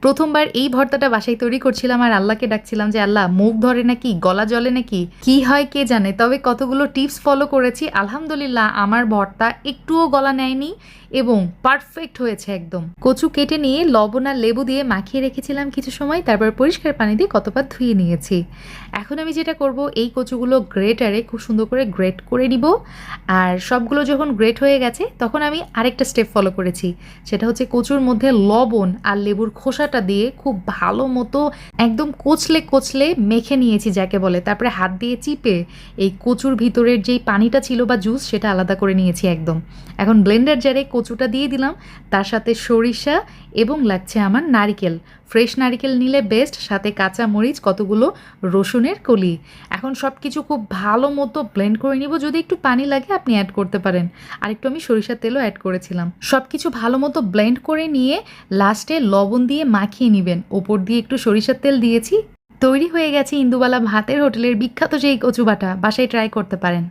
প্রথমবার এই ভর্তাটা বাসায় তৈরি করছিলাম আর আল্লাহকে ডাকছিলাম যে, আল্লাহ, মুখ ধরে নাকি, গলা জলে নাকি? কি হয় কে জানে? তবে কতগুলো টিপস ফলো করেছি। আলহামদুলিল্লাহ, আমার ভর্তা একটুও গলা নেয়নি এবং পারফেক্ট হয়েছে একদম। কচু কেটে নিয়ে লবণ আর লেবু দিয়ে মাখিয়ে রেখেছিলাম কিছু সময়, তারপর পরিষ্কার পানি দিয়ে কতবার ধুয়ে নিয়েছি। এখন আমি যেটা করব, এই কচুগুলো গ্রেটারে খুব সুন্দর করে গ্রেট করে নিব। আর সবগুলো যখন গ্রেট হয়ে গেছে, তখন আমি আরেকটা স্টেপ ফলো করেছি। সেটা হচ্ছে কচুর মধ্যে লবণ আর লেবুর খোসাটা দিয়ে খুব ভালো মতো একদম কোচলে কোচলে মেখে নিয়েছি যাকে বলে। তারপরে হাত দিয়ে চিপে এই কচুর ভিতরের যেই পানিটা ছিল বা জুস সেটা আলাদা করে নিয়েছি একদম। এখন ব্লেন্ডার জারে কচুটা দিয়ে দিলাম। তার সাথে সরিষা এবং লাগছে আমার নারিকেল। ফ্রেশ নারিকেল নিলে বেস্ট সাথে কাঁচা মরিচ, কতগুলো রসুনের কলি। এখন সব কিছু খুব ভালো মতো ব্লেন্ড করে নিব, যদি একটু পানি লাগে আপনি অ্যাড করতে পারেন। আর একটু আমি সরিষার তেলও অ্যাড করেছিলাম। সব কিছু ভালো মতো ব্লেন্ড করে নিয়ে লাস্টে লবণ দিয়ে মাখিয়ে নেবেন। ওপর দিয়ে একটু সরিষার তেল দিয়েছি। তৈরি হয়ে গেছে ইন্দুবালা ভাতের হোটেলের বিখ্যাত যেই কচুবাটা। বাসায় ট্রাই করতে পারেন।